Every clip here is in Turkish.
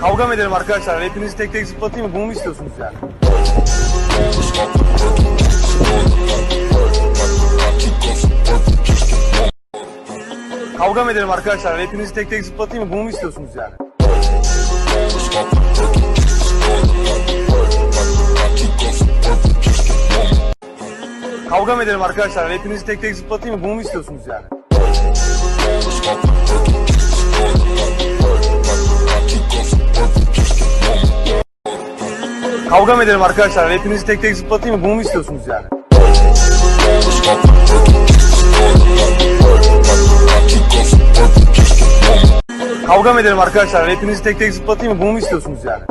Kavga mı edelim arkadaşlar? Hepinizi tek tek zıplatayım mı? Bunu mu istiyorsunuz yani? Kavga mı edelim arkadaşlar? Hepinizi tek tek zıplatayım mı? Bunu mu istiyorsunuz yani? Kavga mı edelim arkadaşlar? Hepinizi tek tek zıplatayım mı? Bunu mu istiyorsunuz yani? Kavga mı edelim arkadaşlar? Hepinizi tek tek zıplatayım mı? Bunu mu istiyorsunuz yani? Kavga mı edelim arkadaşlar? Hepinizi tek tek zıplatayım mı? Bunu mu istiyorsunuz yani?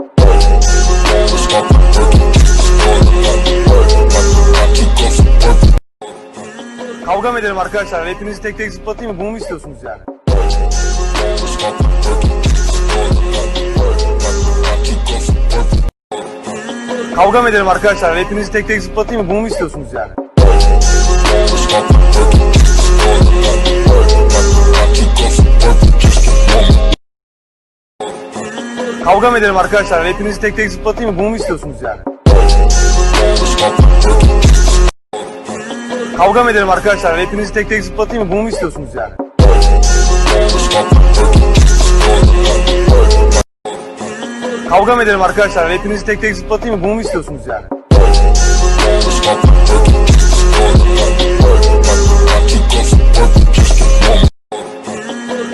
Kavga mı edelim arkadaşlar? Hepinizi tek tek zıplatayım mı? Bunu mu istiyorsunuz yani? Kavga mı edelim arkadaşlar? Hepinizi tek tek zıplatayım mı? Bunu mu istiyorsunuz yani? Kavga mı edelim arkadaşlar? Hepinizi tek tek zıplatayım mı? Bunu mu istiyorsunuz yani? Kavga mı edelim arkadaşlar? Hepinizi tek tek zıplatayım mı? Bunu mu istiyorsunuz yani? Kavga mı edelim arkadaşlar? Hepinizi tek tek zıplatayım mı? Bunu mu istiyorsunuz yani?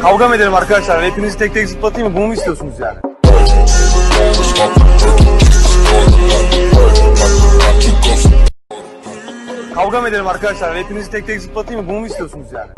Kavga mı edelim arkadaşlar? Hepinizi tek tek zıplatayım mı? Bunu mu istiyorsunuz yani? Kavga mı edelim arkadaşlar? Hepinizi tek tek zıplatayım mı? Bunu mu istiyorsunuz yani?